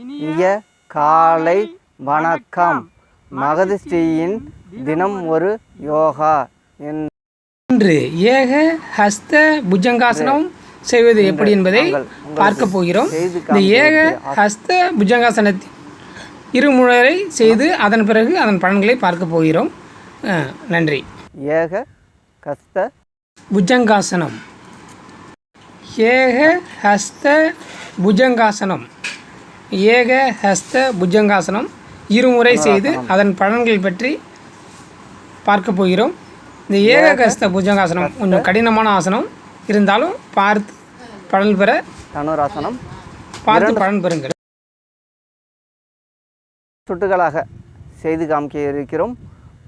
இனிய காலை வணக்கம். மகதிஸ்ரீயின் தினம் ஒரு யோகா. என் இன்று ஏக ஹஸ்த புஜங்காசனம் செய்வது எப்படி என்பதை பார்க்க போகிறோம். இந்த ஏக ஹஸ்த புஜங்காசனத்தின் இருமுறை செய்து அதன் பிறகு அதன் பலன்களை பார்க்க போகிறோம். நன்றி. ஏக கஸ்த புஜங்காசனம். ஏக ஹஸ்த புஜங்காசனம். ஏக ஹஸ்த புஜங்காசனம் இருமுறை செய்து அதன் பலன்கள் பற்றி பார்க்க போகிறோம். இந்த ஏக ஹஸ்த புஜங்காசனம் கொஞ்சம் கடினமான ஆசனம். இருந்தாலும் பார்த்து பலன் பெற தனுராசனம். பார்த்து பலன் பெறுங்கள். சுட்டுகளாக செய்து காமிக்க இருக்கிறோம்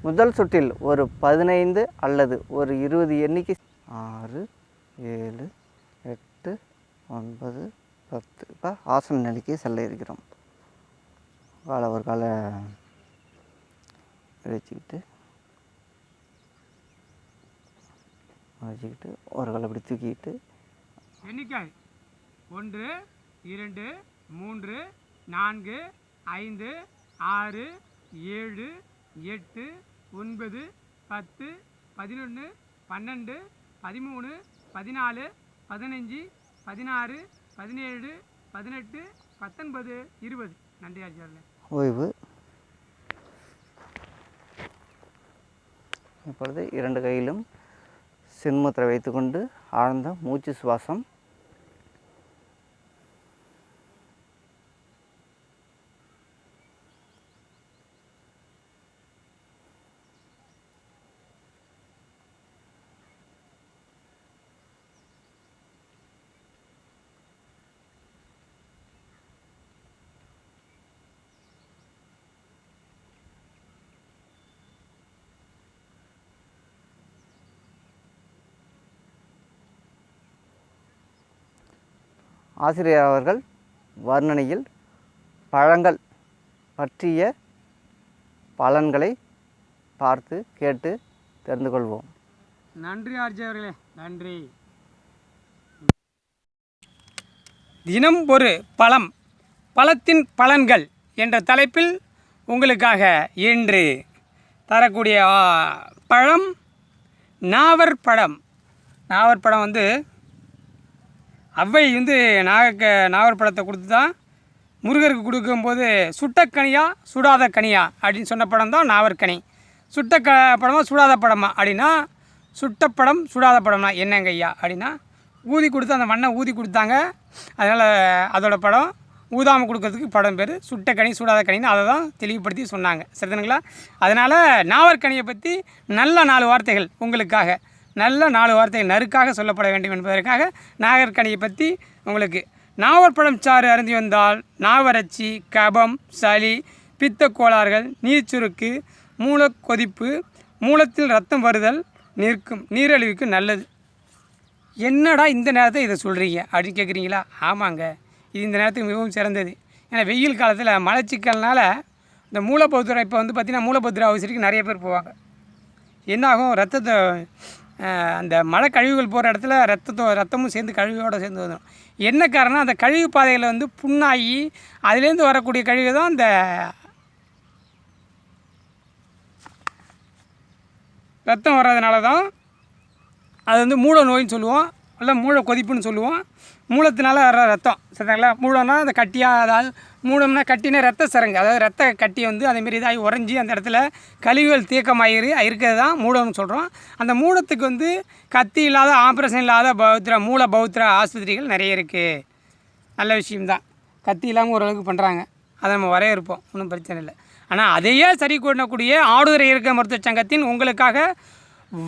முதல் சுற்றில் ஒரு பதினைந்து அல்லது ஒரு இருபது எண்ணிக்கை. ஆறு ஏழு எட்டு ஒன்பது பத்து இப்போ ஆசன நிலைக்கு செல்ல இருக்கிறோம். காலை ஒரு காலை வச்சுக்கிட்டு வச்சுக்கிட்டு ஒரு காலை இப்படி தூக்கிக்கிட்டு. எண்ணிக்கை ஒன்று இரண்டு மூன்று நான்கு ஐந்து ஆறு ஏழு எட்டு ஒன்பது பத்து பதினொன்று பன்னெண்டு பதிமூணு பதினாலு பதினஞ்சு பதினாறு பதினேழு பதினெட்டு பத்தொன்பது இருபது. நன்றி ஆச்சாரில் ஓய்வு. இப்பொழுது இரண்டு கையிலும் சின்முத்திரை வைத்துக்கொண்டு ஆழ்ந்த மூச்சு சுவாசம் ஆசிரியர் அவர்கள் வர்ணனையில் பழங்கள் பற்றிய பலன்களை பார்த்து கேட்டு தெரிந்து கொள்வோம். நன்றி ஆர்ஜி நன்றி. தினம் ஒரு பழம் பழத்தின் பலன்கள் என்ற தலைப்பில் உங்களுக்காக இன்று தரக்கூடிய பழம் நாவற்பழம். நாவற்பழம் வந்து அவ்வை வந்து நாக நாகர் படத்தை கொடுத்து தான் முருகருக்கு கொடுக்கும்போது சுட்டக்கனியா சுடாத கனியா? அப்படின்னு சொன்ன படம் தான் நாவற்கனி சுட்ட க படமா சுடாத படமா? அப்படின்னா சுட்ட படம் சுடாத படம்னா என்னங்க ஐயா? அப்படின்னா ஊதி கொடுத்து அந்த மண்ணை ஊதி கொடுத்தாங்க. அதனால் அதோட படம் ஊதாமல் கொடுக்கறதுக்கு படம் பேர் சுட்ட கனி சுடாத கனின்னு அதை தான் தெளிவுபடுத்தி சொன்னாங்க. சரிதானுங்களா? அதனால் நாவற்கனியை பற்றி நல்ல நாலு வார்த்தைகள் உங்களுக்காக. நல்ல நாலு வார்த்தைகள் நறுக்காக சொல்லப்பட வேண்டும் என்பதற்காக நாகர்கனியை பற்றி உங்களுக்கு நாவற்பழம் சாறு அருந்தி வந்தால் நாவறட்சி கபம் சளி பித்த கோளாறுகள் நீர்ச்சுருக்கு மூலக்கொதிப்பு மூலத்தில் ரத்தம் வருதல் நிற்கும் நீரழிவுக்கு நல்லது. என்னடா இந்த நேரத்தை இதை சொல்கிறீங்க அப்படின்னு கேட்குறீங்களா ஆமாங்க. இது இந்த நேரத்துக்கு மிகவும் சிறந்தது. ஏன்னா வெயில் காலத்தில் மலச்சிக்கல்னால இந்த மூலபௌத்திரம் இப்போ வந்து பார்த்திங்கன்னா மூலபௌத்திர அவசரிக்கு நிறைய பேர் போவாங்க. என்னாகும் ரத்தத்தை அந்த மழை கழிவுகள் போகிற இடத்துல ரத்தத்தோ ரத்தமும் சேர்ந்து கழிவோடு சேர்ந்து வந்துடும் என்ன காரணம் அந்த கழிவு பாதைகளை வந்து புண்ணாகி அதுலேருந்து வரக்கூடிய கழிவு தான் அந்த ரத்தம் வர்றதுனால தான் அது வந்து மூல நோயின்னு சொல்லுவோம் இல்லை மூல கொதிப்புன்னு சொல்லுவோம். மூலத்தினால வர ரத்தம் சரிங்களா? மூலம்னா அந்த கட்டியாக அதாவது மூலம்னா கட்டினா ரத்த சரங்கு. அதாவது ரத்த கட்டி வந்து அதேமாரி இதாகி உறைஞ்சி அந்த இடத்துல கழிவுகள் தேக்கமாயிரு இருக்கிறது தான் மூடம்னு சொல்கிறோம் அந்த மூடத்துக்கு வந்து கத்தி இல்லாத ஆப்ரேஷன் இல்லாத பௌத்திர மூல பௌத்திர ஆஸ்பத்திரிகள் நிறைய இருக்குது நல்ல விஷயம்தான். கத்தி இல்லாமல் ஓரளவுக்கு பண்ணுறாங்க அதை நம்ம வரையறுப்போம். ஒன்றும் பிரச்சனை இல்லை. ஆனால் அதையே சரி கொண்டக்கூடிய ஆடுதுறை இருக்க மருத்துவ சங்கத்தின் உங்களுக்காக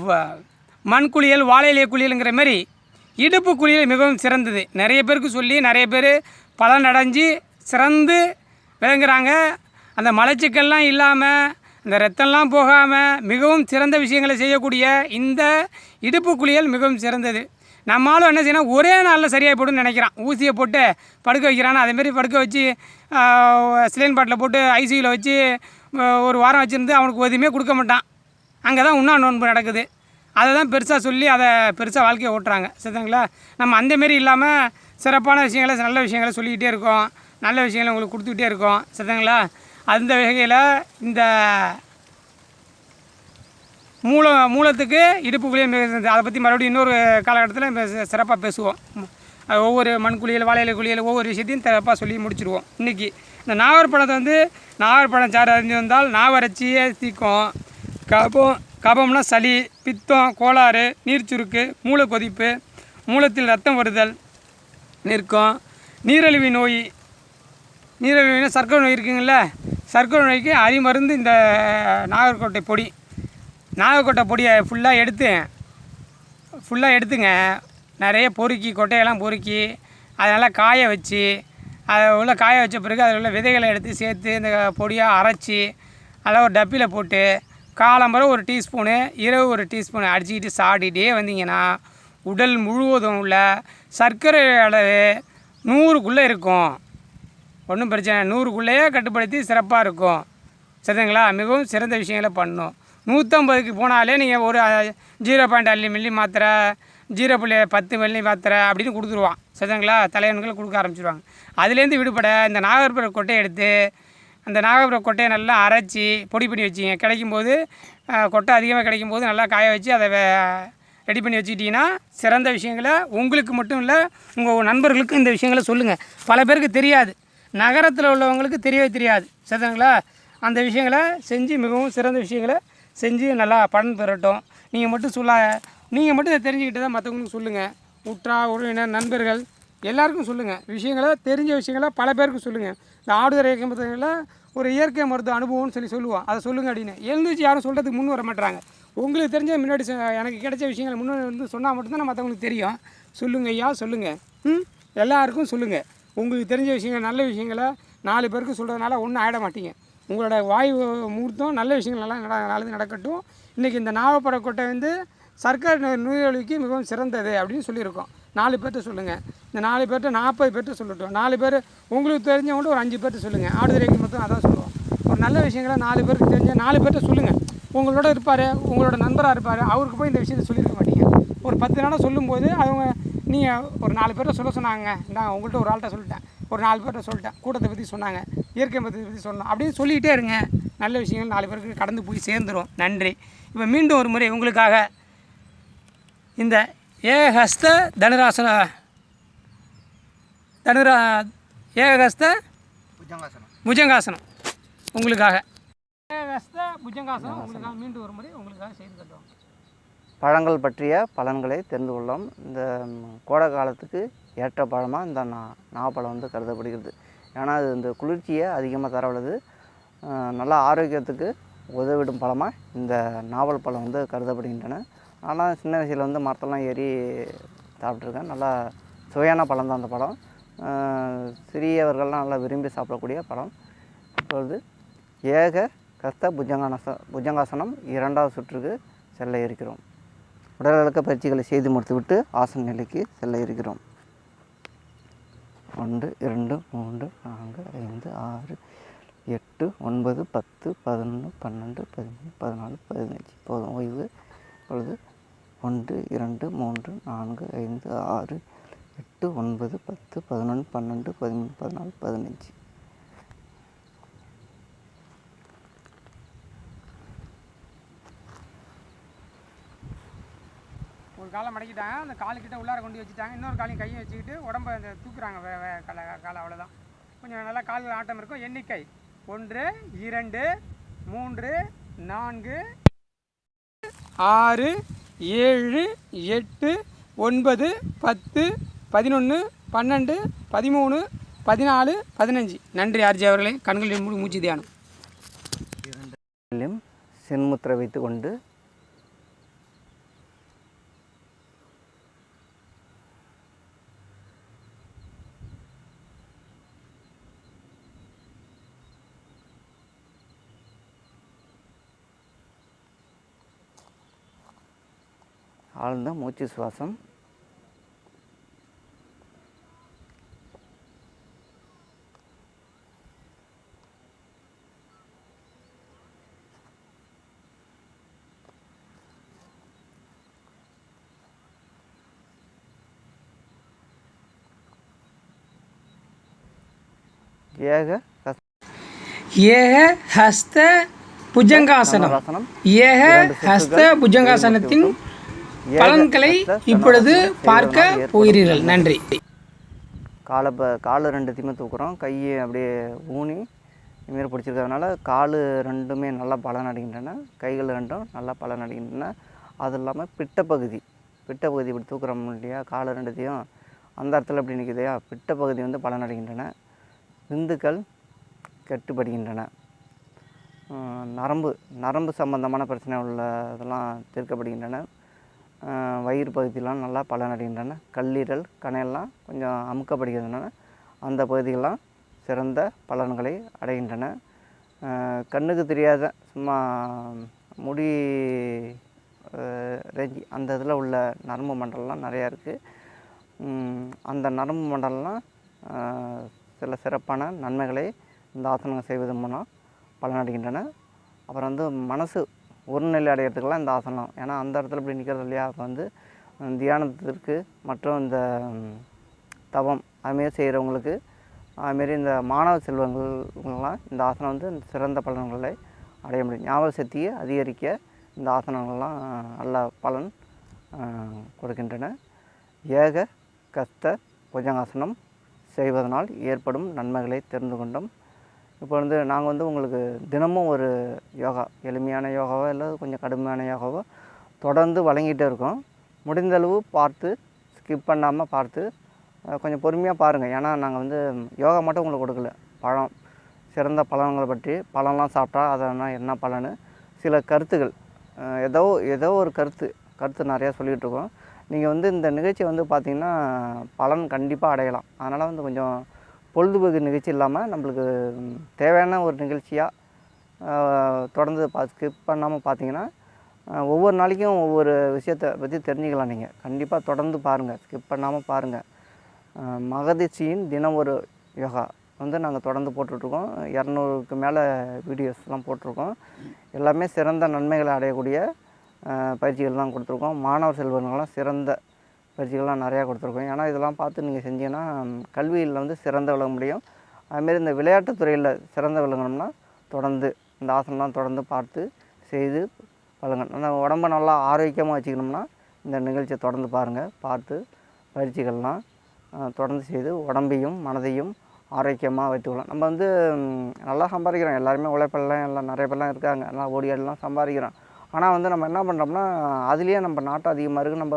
வ- மண் குளியல் வாழை குளியலுங்கிற மாதிரி இடுப்பு குளியல் மிகவும் சிறந்தது. நிறைய பேருக்கு சொல்லி நிறைய பேர் பலன் அடைஞ்சு சிறந்து விளங்குறாங்க. அந்த மலச்சிக்கல்லாம் இல்லாமல் இந்த ரத்தம்லாம் போகாமல் மிகவும் சிறந்த விஷயங்களை செய்யக்கூடிய இந்த இடுப்பு குளியல் மிகவும் சிறந்தது. நம்மளும் என்ன செய்யணும்? ஒரே நாளில் சரியாக போடுன்னு நினைக்கிறான். ஊசியை போட்டு படுக்க வைக்கிறான். அதேமாரி படுக்க வச்சு சிலைன் பாட்டில் போட்டு ஐசியூவில் வச்சு ஒரு வாரம் வச்சுருந்து அவனுக்கு எதுவுமே கொடுக்க மாட்டான். அங்கே தான் உண்ணா நோன்பு நடக்குது. அதை தான் பெருசாக சொல்லி அதை பெருசாக வாழ்க்கையை ஓட்டுறாங்க. சரிங்களா நம்ம அந்தமாரி இல்லாமல் சிறப்பான விஷயங்களை நல்ல விஷயங்களை சொல்லிக்கிட்டே இருக்கோம். நல்ல விஷயங்களை உங்களுக்கு கொடுத்துக்கிட்டே இருக்கோம். சரிங்களா அந்த வகையில் இந்த மூல மூலத்துக்கு இடுப்பு மிக அதை பற்றி மறுபடியும் இன்னொரு காலகட்டத்தில் சிறப்பாக பேசுவோம். ஒவ்வொரு மண் குளியல் வாழையில குளியல் ஒவ்வொரு விஷயத்தையும் சிறப்பாக சொல்லி முடிச்சிடுவோம் இன்றைக்கி இந்த நாவற்பழத்தை வந்து நாவற்பழம் சாறு அறிஞ்சு வந்தால் நாவரட்சியே தீக்கும் கபம் கபம்னா சளி பித்தம் கோளாறு நீர்ச்சுருக்கு மூளை கொதிப்பு மூலத்தில் ரத்தம் வருதல் நிற்கும். நீரிழிவு நோய் நீரிழிவு நோய்னா சர்க்கரை நோய் இருக்குங்கள சர்க்கரை நோய்க்கு அரிமருந்து இந்த நாகர்கோட்டை பொடி. நாகர்கோட்டை பொடியை ஃபுல்லாக எடுத்து ஃபுல்லாக எடுத்துங்க. நிறைய பொறுக்கி கொட்டையெல்லாம் பொறுக்கி அதெல்லாம் காய வச்சு அதை உள்ள காய வச்ச பிறகு அதில் உள்ள விதைகளை எடுத்து சேர்த்து இந்த பொடியாக அரைச்சி அதெல்லாம் ஒரு டப்பியில் போட்டு காலம்பரம் ஒரு டீஸ்பூனு இரவு ஒரு டீஸ்பூன் அடிச்சுக்கிட்டு சாப்பிட்டுட்டே வந்தீங்கன்னா உடல் முழுவதும் உள்ள சர்க்கரை அளவு நூறுக்குள்ளே இருக்கும். ஒன்றும் பிரச்சனை நூறுக்குள்ளேயே கட்டுப்படுத்தி சிறப்பாக இருக்கும். சரிங்களா? மிகவும் சிறந்த விஷயங்களை பண்ணும். நூற்றம்பதுக்கு போனாலே நீங்கள் ஒரு ஜீரோ பாயிண்ட் அள்ளி மில்லி மாத்திரை ஜீரோ புள்ளி பத்து மில்லி மாத்திரை அப்படின்னு கொடுத்துருவான். சரிங்களா? தலைவன்கள் கொடுக்க ஆரம்பிச்சிருவாங்க. அதுலேருந்து விடுபட இந்த நாகர்புர கொட்டையை எடுத்து அந்த நாகபுர கொட்டையை நல்லா அரைச்சி பொடி பண்ணி வச்சிங்க. கிடைக்கும்போது கொட்டை அதிகமாக கிடைக்கும் போது நல்லா காய வச்சு அதை ரெடி பண்ணி வச்சுக்கிட்டிங்கன்னா சிறந்த விஷயங்களை உங்களுக்கு மட்டும் இல்லை உங்கள் நண்பர்களுக்கும் இந்த விஷயங்களை சொல்லுங்கள் பல பேருக்கு தெரியாது. நகரத்தில் உள்ளவங்களுக்கு தெரியவே தெரியாது. சரிங்களா அந்த விஷயங்களை செஞ்சு மிகவும் சிறந்த விஷயங்களை செஞ்சு நல்லா பலன் பெறட்டும். நீங்கள் மட்டும் சொல்ல நீங்கள் மட்டும் இதை தெரிஞ்சுக்கிட்டு தான் மற்றவங்களுக்கு சொல்லுங்கள் உற்றா உறவினர் நண்பர்கள் எல்லாருக்கும் சொல்லுங்கள் விஷயங்களை தெரிஞ்ச விஷயங்களை பல பேருக்கு சொல்லுங்கள் இந்த ஆடுதுறை இயக்கம் பார்த்தீங்கன்னா ஒரு இயற்கை மருத்துவ அனுபவம்னு சொல்லி சொல்லுவோம். அதை சொல்லுங்கள் அப்படின்னு. எழுந்துச்சு யாரும் சொல்கிறதுக்கு முன் வர மாட்டாங்க உங்களுக்கு தெரிஞ்ச முன்னாடி எனக்கு கிடைச்ச விஷயங்களை முன்னாடி வந்து சொன்னால் மட்டும்தான் மற்றவங்களுக்கு தெரியும். சொல்லுங்கள் ஐயா சொல்லுங்கள் ம்? எல்லாருக்கும் சொல்லுங்கள் உங்களுக்கு தெரிஞ்ச விஷயங்கள் நல்ல விஷயங்களை நாலு பேருக்கு சொல்கிறதுனால ஒன்றும் ஆகிட மாட்டீங்க. உங்களோட வாயு முகூர்த்தம் நல்ல விஷயங்கள் நல்லா நட நல்லது நடக்கட்டும். இன்றைக்கி இந்த நாவப்படக்கொட்டை வந்து சர்க்கரை நோயாளிக்கு மிகவும் சிறந்தது அப்படின்னு சொல்லியிருக்கோம். நாலு பேர்கிட்ட சொல்லுங்கள் இந்த நாலு பேர்கிட்ட நாற்பது பேர்கிட்ட சொல்லட்டும். நாலு பேர் உங்களுக்கு தெரிஞ்சவங்க ஒரு அஞ்சு பேர்கிட்ட சொல்லுங்கள் ஆடுதுறைக்கு மட்டும் அதான் சொல்லுவோம். ஒரு நல்ல விஷயங்களை நாலு பேருக்கு தெரிஞ்ச நாலு பேர்கிட்ட சொல்லுங்கள் உங்களோட இருப்பார் உங்களோட நண்பராக இருப்பார் அவருக்கு போய் இந்த விஷயத்தை சொல்லியிருக்க மாட்டீங்க. ஒரு பத்து நாளாக சொல்லும்போது அவங்க நீங்கள் ஒரு நாலு பேர்கிட்ட சொல்ல சொன்னாங்க. நான் உங்கள்கிட்ட ஒரு ஆள்கிட்ட சொல்லிட்டேன். ஒரு நாலு பேர்கிட்ட சொல்லிட்டேன். கூட்டத்தை பற்றி சொன்னாங்க. இயற்கை மருத்துவத்தை பற்றி சொன்னோம். அப்படின்னு சொல்லிகிட்டே இருங்க. நல்ல விஷயங்கள் நாலு பேருக்கு கடந்து போய் சேர்ந்துரும். நன்றி. இப்போ மீண்டும் ஒரு முறை உங்களுக்காக இந்த ஏகஹஸ்த தனுராசன தனுரா ஏகஹஸ்த புஜங்காசனம். புஜங்காசனம் உங்களுக்காக. ஏகஹஸ்த புஜங்காசனம் உங்களுக்காக மீண்டும் ஒரு முறை உங்களுக்காக செய்து தருவோம் பழங்கள் பற்றிய பலன்களை தெரிந்து கொள்ளலாம் இந்த கோடை காலத்துக்கு ஏற்ற பழமாக இந்த நா நாவப்பழம் வந்து கருதப்படுகிறது. ஏன்னா அது இந்த குளிர்ச்சியை அதிகமாக தர உள்ளது நல்ல ஆரோக்கியத்துக்கு உதவிடும் பழமாக இந்த நாவல் பழம் வந்து கருதப்படுகின்றன. ஆனால் சின்ன வயசில் வந்து மரத்தெல்லாம் ஏறி சாப்பிட்ருக்கேன் நல்லா சுவையான பழம் தான் அந்த பழம். சிறியவர்கள்லாம் நல்லா விரும்பி சாப்பிடக்கூடிய பழம். இப்பொழுது ஏக கஸ்த புஜங்கானச புஜங்காசனம் இரண்டாவது சுற்றுக்கு செல்ல இருக்கிறோம். உடல் பயிற்சிகளை செய்து முடித்துவிட்டு ஆசன நிலைக்கு செல்ல இருக்கிறோம். ஒன்று இரண்டு மூன்று நான்கு ஐந்து ஆறு எட்டு ஒன்பது பத்து பதினொன்று பன்னெண்டு பதிமூணு பதினாலு பதினஞ்சு போதும் ஓய்வு. இப்பொழுது ஒன்று இரண்டு மூன்று நான்கு ஐந்து ஆறு எட்டு ஒன்பது பத்து பதினொன்று பன்னெண்டு பதிமூணு பதினாலு பதினஞ்சு. காலை மடக்கிட்டாங்க அந்த காலுக்கிட்ட உள்ளார கொண்டு வச்சுட்டாங்க. இன்னொரு காலையும் கையை வச்சுக்கிட்டு உடம்ப அந்த தூக்குறாங்க வே வே காலை காலை அவ்வளோதான் கொஞ்சம் நல்லா காலில் ஆட்டம் இருக்கும். எண்ணிக்கை ஒன்று இரண்டு மூன்று நான்கு ஆறு ஏழு எட்டு ஒன்பது பத்து பதினொன்று பன்னெண்டு பதிமூணு பதினாலு பதினஞ்சு. நன்றி ஆர்ஜி அவர்களே. கண்களில் மூடி மூச்சு தியானம். லும் வைத்து வைத்துக்கொண்டு ஆழ்ந்த மூச்சு சுவாசம். यह हस्त भुजंगासन यह हस्त भुजंगासनத்தின் பலன்களை இப்பொழுது பார்க்க போகிறீர்கள். நன்றி. காலை இப்போ கால் ரெண்டுத்தையுமே தூக்குறோம். கையை அப்படியே ஊனி இதுமாரி பிடிச்சிருக்கிறதுனால கால் ரெண்டுமே நல்லா பலன் அடைகின்றன கைகள் ரெண்டும் நல்லா பலன் அடைகின்றன அது இல்லாமல் பிட்டப்பகுதி. பிட்டப்பகுதி இப்படி தூக்குறோம் இல்லையா? கால் ரெண்டுத்தையும் அந்த இடத்துல இப்படி நிற்குதையா பிட்டப்பகுதி வந்து பலன் அடைகின்றன விந்துக்கள் கெட்டுப்படுகின்றன. நரம்பு நரம்பு சம்பந்தமான பிரச்சனை உள்ள இதெல்லாம் தீர்க்கப்படுகின்றன. வயிறு பகுதியெலாம் நல்லா பலனடைகின்றன. கல்லீரல் கணையெல்லாம் கொஞ்சம் அமுக்கப்படுகின்றன. அந்த பகுதிகளெலாம் சிறந்த பலன்களை அடைகின்றன. கண்ணுக்கு தெரியாத சும்மா முடி ரெஞ்சி ரேஞ்சி அந்த இதில் உள்ள நரம்பு மண்டலம்லாம் நிறையா இருக்குது அந்த நரம்பு மண்டலம்லாம் சில சிறப்பான நன்மைகளை இந்த ஆசனங்கள் செய்வதன் மூலம் பலனடைகின்றன. அப்புறம் வந்து மனசு ஒருநிலை அடையிறதுக்கெல்லாம் இந்த ஆசனம். ஏன்னா அந்த இடத்துல இப்படி நிற்கிறது இல்லையா? அப்போ வந்து தியானத்திற்கு மற்றும் இந்த தவம் அதுமாரி செய்கிறவங்களுக்கு அதுமாரி இந்த மாணவ செல்வங்கள்லாம் இந்த ஆசனம் வந்து சிறந்த பலன்களை அடைய முடியும். ஞாபக சக்தியை அதிகரிக்க இந்த ஆசனங்கள்லாம் நல்ல பலன் கொடுக்கின்றன. ஏக கஸ்த புஜங்காசனம் செய்வதனால் ஏற்படும் நன்மைகளை தெரிந்து கொண்டோம் இப்போ வந்து நாங்கள் வந்து உங்களுக்கு தினமும் ஒரு யோகா எளிமையான யோகாவோ இல்லை கொஞ்சம் கடுமையான யோகாவோ தொடர்ந்து வழங்கிட்டே இருக்கோம். முடிந்தளவு பார்த்து ஸ்கிப் பண்ணாமல் பார்த்து கொஞ்சம் பொறுமையாக பாருங்கள் ஏன்னா நாங்கள் வந்து யோகா மட்டும் உங்களுக்கு கொடுக்கல. பழம் சிறந்த பலன்களை பற்றி பழம்லாம் சாப்பிட்டா அதனால் என்ன பலனு சில கருத்துகள். ஏதோ ஏதோ ஒரு கருத்து கருத்து நிறையா சொல்லிகிட்டு இருக்கோம். நீங்கள் வந்து இந்த நிகழ்ச்சி வந்து பார்த்திங்கன்னா பலன் கண்டிப்பாக அடையலாம். அதனால் வந்து கொஞ்சம் பொழுதுபோக்கு நிகழ்ச்சி இல்லாமல் நம்மளுக்கு தேவையான ஒரு நிகழ்ச்சியாக தொடர்ந்து பா ஸ்கிப் பண்ணாமல் பார்த்தீங்கன்னா ஒவ்வொரு நாளைக்கும் ஒவ்வொரு விஷயத்தை பற்றி தெரிஞ்சுக்கலாம் நீங்கள் கண்டிப்பாக தொடர்ந்து பாருங்கள் ஸ்கிப் பண்ணாமல் பாருங்கள் மகதிச்சியின் தினம் ஒரு யோகா வந்து நாங்கள் தொடர்ந்து போட்டுட்ருக்கோம். இரநூறுக்கு மேலே வீடியோஸ்லாம் போட்டிருக்கோம். எல்லாமே சிறந்த நன்மைகளை அடையக்கூடிய பயிற்சிகள் தான் கொடுத்துருக்கோம். மாணவர் செல்வங்கள்லாம் சிறந்த பயிற்சிகள்லாம் நிறையா கொடுத்துருக்கோம். ஏன்னா இதெல்லாம் பார்த்து நீங்கள் செஞ்சீங்கன்னா கல்வியில் வந்து சிறந்த விளங்க முடியும். அதுமாரி இந்த விளையாட்டுத் துறையில் சிறந்த விளங்கணும்னா தொடர்ந்து இந்த ஆசனம்லாம் தொடர்ந்து பார்த்து செய்து பழங்க நம்ம உடம்ப நல்லா ஆரோக்கியமாக வச்சுக்கணும்னா இந்த நிகழ்ச்சியை தொடர்ந்து பாருங்கள் பார்த்து பயிற்சிகள்லாம் தொடர்ந்து செய்து உடம்பையும் மனதையும் ஆரோக்கியமாக வைத்துக்கலாம் நம்ம வந்து நல்லா சம்பாதிக்கிறோம். எல்லாருமே உழைப்பெல்லாம் எல்லாம் நிறைய பேர்லாம் இருக்காங்க. நல்லா ஓடி ஆடிலாம் சம்பாதிக்கிறோம். ஆனால் வந்து நம்ம என்ன பண்ணுறோம்னா அதுலேயே நம்ம நாட்டம் அதிகமாக இருக்குது நம்ம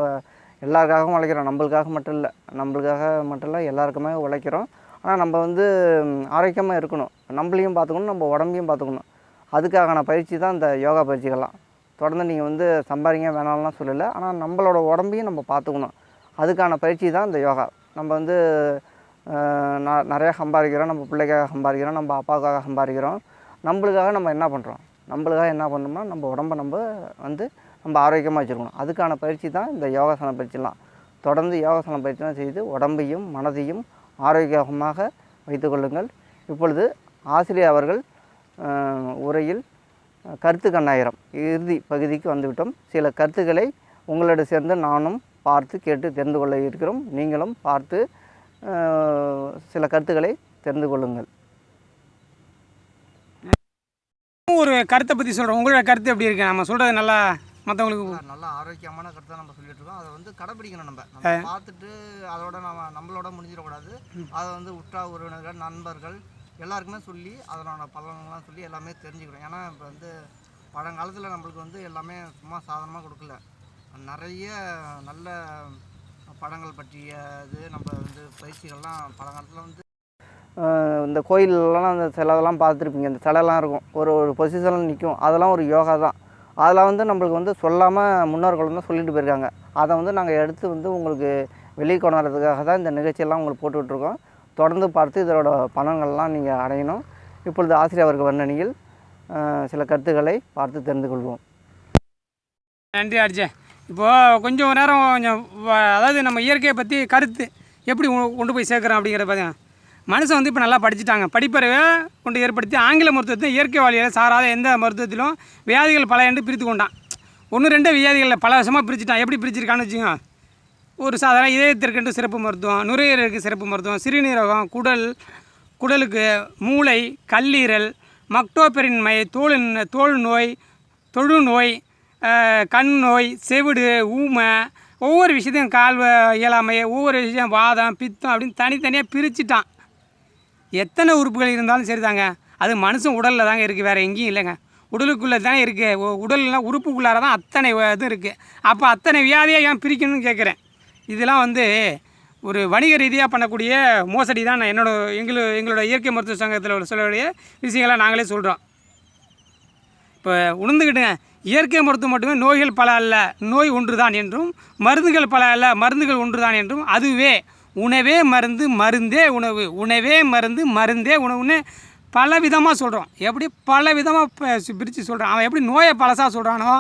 எல்லாருக்காகவும் உழைக்கிறோம். நம்மளுக்காக மட்டும் இல்லை. நம்மளுக்காக மட்டும் இல்லை எல்லாருக்குமே உழைக்கிறோம். ஆனால் நம்ம வந்து ஆரோக்கியமாக இருக்கணும். நம்மளையும் பார்த்துக்கணும் நம்ம உடம்பையும் பார்த்துக்கணும். அதுக்கான பயிற்சி தான் இந்த யோகா பயிற்சிகள்லாம். தொடர்ந்து நீங்கள் வந்து சம்பாதிங்க வேணாம்லாம் சொல்லலை. ஆனால் நம்மளோட உடம்பையும் நம்ம பார்த்துக்கணும். அதுக்கான பயிற்சி தான் இந்த யோகா. நம்ம வந்து ந- நிறையா சம்பாதிக்கிறோம். நம்ம பிள்ளைக்காக சம்பாதிக்கிறோம். நம்ம அப்பாவுக்காக சம்பாதிக்கிறோம். நம்மளுக்காக நம்ம என்ன பண்ணுறோம் நம்மளுக்காக என்ன பண்ணோம்னா நம்ம உடம்ப நம்ம வந்து நம்ம ஆரோக்கியமாக வச்சுருக்கணும். அதுக்கான பயிற்சி தான் இந்த யோகாசன பயிற்சிலாம். தொடர்ந்து யோகாசன பயிற்சிலாம் செய்து உடம்பையும் மனதையும் ஆரோக்கியமாக வைத்துக்கொள்ளுங்கள் இப்பொழுது ஆசிரியர் அவர்கள் உரையில் கருத்து கண்ணாயிரம் இறுதி பகுதிக்கு வந்துவிட்டோம். சில கருத்துக்களை உங்களோட சேர்ந்து நானும் பார்த்து கேட்டு தெரிந்து கொள்ள இருக்கிறோம். நீங்களும் பார்த்து சில கருத்துக்களை தெரிந்து கொள்ளுங்கள். ஒரு கருத்தை பற்றி சொல்கிறோம் உங்களோட கருத்து எப்படி இருக்கு? நம்ம சொல்கிறது நல்லா மற்றவங்களுக்கு நல்ல ஆரோக்கியமான கருத்தை நம்ம சொல்லிட்டு இருக்கோம். அதை வந்து கடைபிடிக்கணும் நம்ம. நம்ம பார்த்துட்டு அதோட நம்ம நம்மளோட முடிஞ்சிடக்கூடாது. அதை வந்து உற்றார் உறவினர்கள் நண்பர்கள் எல்லாருக்குமே சொல்லி அதனோட பலன்கள்லாம் சொல்லி எல்லாமே தெரிஞ்சுக்கணும். ஏன்னா இப்போ வந்து பழங்காலத்தில் நம்மளுக்கு வந்து எல்லாமே சும்மா சாதாரணமாக கொடுக்கல. நிறைய நல்ல படங்கள் பற்றிய இது நம்ம வந்து பயிற்சிகள்லாம் பழங்காலத்தில் வந்து இந்த கோயிலெலாம் அந்த சிலைலாம் பார்த்துருப்பீங்க. இந்த சிலைலாம் இருக்கும். ஒரு ஒரு பொசிஷனில் நிற்கும் அதெல்லாம் ஒரு யோகா தான். அதில் வந்து நம்மளுக்கு வந்து சொல்லாமல் முன்னோர்கள் வந்து சொல்லிட்டு போயிருக்காங்க. அதை வந்து நாங்கள் எடுத்து வந்து உங்களுக்கு வெளியே கொண்டு வரதுக்காக தான் இந்த நிகழ்ச்சியெல்லாம் உங்களுக்கு போட்டுட்ருக்கோம் தொடர்ந்து பார்த்து இதோட பலன்கள்லாம் நீங்கள் அடையணும். இப்பொழுது ஆசிரியர் அவர்கள் வர்ணனையில் சில கருத்துக்களை பார்த்து தெரிந்து கொள்வோம். நன்றி அர்ஜே இப்போது கொஞ்சம் நேரம் கொஞ்சம் அதாவது நம்ம இயற்கையை பற்றி கருத்து எப்படி கொண்டு போய் சேர்க்குறோம் அப்படிங்கிறத பார்த்தீங்கன்னா மனுஷன் வந்து இப்போ நல்லா படிச்சுட்டாங்க. படிப்பறிவை கொண்டு ஏற்படுத்தி ஆங்கில மருத்துவத்தை இயற்கை வழியில் சாராத எந்த மருத்துவத்திலும் வியாதிகள் பல என்று பிரித்து கொண்டான். ஒன்று ரெண்டு வியாதிகளில் பல வருஷமாக பிரிச்சுட்டான். எப்படி பிரிச்சிருக்கான்னு வச்சுக்கோங்க. ஒரு சாதாரண இதயத்திற்கென்று சிறப்பு மருத்துவம் நுரையீரலுக்கு சிறப்பு மருத்துவம் சிறுநீரகம் குடல் குடலுக்கு மூளை கல்லீரல் மக்டோபெரின்மை தோல் தோல் நோய் தொழுநோய் அஹ், கண் நோய் செவிடு ஊமை ஒவ்வொரு விஷயத்தையும் கால் இயலாமை ஒவ்வொரு விஷயம் வாதம் பித்தம் அப்படின்னு தனித்தனியாக பிரிச்சுட்டான். எத்தனை உறுப்புகள் இருந்தாலும் சரிதாங்க. அது மனுஷன் உடலில் தாங்க இருக்குது வேறு எங்கேயும் இல்லைங்க. உடலுக்குள்ளே தானே இருக்குது உடல்லாம் உறுப்புக்குள்ளார தான் அத்தனை இது இருக்குது அப்போ அத்தனை வியாதியை ஏன் பிரிக்கணும்னு கேட்குறேன் இதெல்லாம் வந்து ஒரு வணிக ரீதியாக பண்ணக்கூடிய மோசடி தான் நான் என்னோட எங்களு எங்களோட இயற்கை மருத்துவ சங்கத்தில் உள்ள சொல்லக்கூடிய விஷயங்களை நாங்களே சொல்கிறோம் இப்போ உணர்ந்துக்கிட்டுங்க இயற்கை மருத்துவம் மட்டுமே நோய்கள் பல அல்ல நோய் ஒன்றுதான் என்றும் மருந்துகள் பல அல்ல மருந்துகள் ஒன்றுதான் என்றும் அதுவே உணவே மருந்து மருந்தே உணவு. உணவே மருந்து மருந்தே உணவுன்னு பல விதமாக சொல்கிறோம் எப்படி பல விதமாக பிரித்து சொல்கிறான் அவன் எப்படி நோயை பழசாக சொல்கிறானோ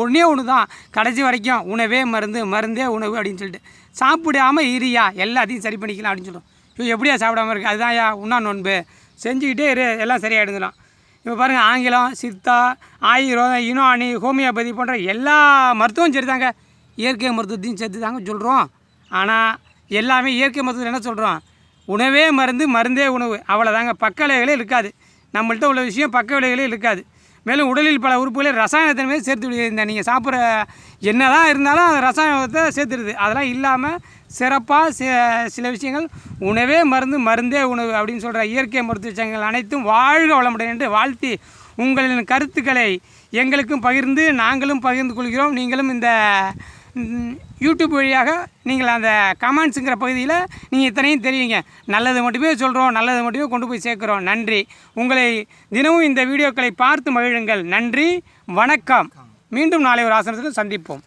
ஒன்றே ஒன்று தான் கடைசி வரைக்கும் உணவே மருந்து மருந்தே உணவு அப்படின்னு சொல்லிட்டு. சாப்பிடாம இரியா எல்லாத்தையும் சரி பண்ணிக்கலாம் அப்படின்னு சொல்கிறோம் ஐயோ எப்படியா சாப்பிடாம இருக்கு? அதுதான் யா உண்ணா நோன்பு. செஞ்சுக்கிட்டே இரு எல்லாம் சரியாயிடுங்களாம் இப்போ பாருங்கள் ஆங்கிலம் சித்தா ஆயுர்வேதம் யுனானி ஹோமியோபதி போன்ற எல்லா மருத்துவம் சரிதாங்க. இயற்கை மருத்துவத்தையும் சேர்த்து தாங்க சொல்கிறோம் ஆனால் எல்லாமே இயற்கை மருத்துவத்தில் என்ன சொல்கிறோம் உணவே மருந்து மருந்தே உணவு. அவ்வளோதாங்க பக்க விளைவுகளே இருக்காது. நம்மள்கிட்ட உள்ள விஷயம் பக்க விளைவுகளே இருக்காது. மேலும் உடலில் பல உறுப்புகளை ரசாயனத்தன்மை சேர்த்து விடுகிறது. நீங்கள் சாப்பிட்ற என்ன தான் இருந்தாலும் அது ரசாயனத்தை சேர்த்துருது அதெல்லாம் இல்லாமல் சிறப்பாக சி சில விஷயங்கள் உணவே மருந்து மருந்தே உணவு அப்படின்னு சொல்கிற இயற்கை மருத்துவ சங்கங்கள் அனைத்தும் வாழ்க வளமுடன் என்று வாழ்த்தி உங்களின் கருத்துக்களை எங்களுக்கும் பகிர்ந்து நாங்களும் பகிர்ந்து கொள்கிறோம். நீங்களும் இந்த யூடியூப் வழியாக நீங்கள் அந்த கமெண்ட்ஸுங்கிற பகுதியில் நீங்கள் இத்தனையும் தெரியுங்க. நல்லது மட்டுமே சொல்கிறோம் நல்லது மட்டுமே கொண்டு போய் சேர்க்குறோம். நன்றி. உங்களை தினமும் இந்த வீடியோக்களை பார்த்து மகிழுங்கள். நன்றி. வணக்கம். மீண்டும் நாளை ஒரு ஆசனத்தில் சந்திப்போம்.